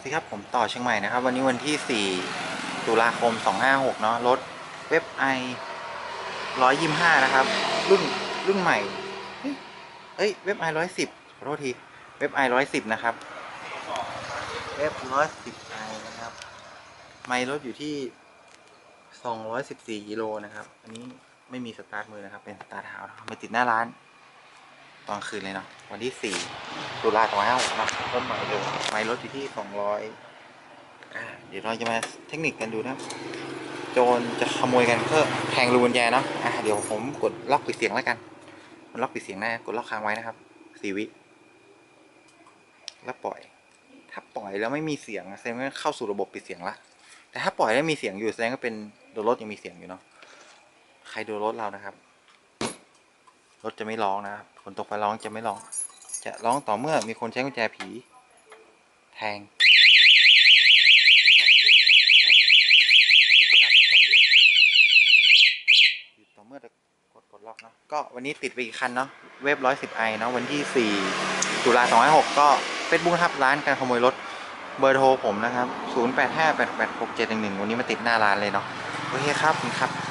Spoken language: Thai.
สวัสดีครับผมต่อเชียงใหม่นะครับ วันนี้วันที่ 4 ตุลาคม 256 เนาะรถเว็บไอ125 นะครับ รุ่นรุ่นใหม่เฮ้ยเอ้ยเว็บไอ110 ขอโทษที เว็บไอ110 นะครับ เว็บ110ไอนะครับ ไมล์รถอยู่ที่ 214กิโลนะครับ อันนี้ไม่มีสตาร์ทมือนะครับ เป็นสตาร์ทเท้านะไม่ติดหน้าร้าน ตอนคืนเลยเนาะวันที่ 4 ตุลาคม256เนาะรถใหม่เลยไมล์รถอยู่ที่200อ่าเดี๋ยวเราจะมาเทคนิคกันดูนะครับโจรจะขโมยกันเพื่อแทงรูกุญแจเนาะอะเดี๋ยวผมกดล็อกปิดเสียงแล้วกันมันล็อกปิดเสียงได้กดล็อกค้างไว้นะครับสี่วิแล้วปล่อย ถ้าปล่อยแล้วไม่มีเสียงแสดงว่าเข้าสู่ระบบปิดเสียงละแต่ถ้าปล่อยแล้วมีเสียงอยู่แสดงว่าเป็นโดนรถยังมีเสียงอยู่เนาะใครโดนรถเรานะครับรถจะไม่ร้องนะครับคนตกไฟร้องจะไม่ร้อง จะร้องต่อเมื่อมีคนใช้กุญแจผี แทงหยุดต่อเมื่อกดกดล็อกเนาะก็วันนี้ติดไปอีกคันเนาะเว็บร้อยสิบไอเนาะวันที่สี่ตุลาสองห้าหกก็เฟซบุ๊กครับร้านการขโมยรถเบอร์โทรผมนะครับศูนย์แปดห้าแปดแปดหกเจ็ดหนึ่งหนึ่งวันนี้มาติดหน้าร้านเลยเนาะ โอเคครับขอบคุณครับ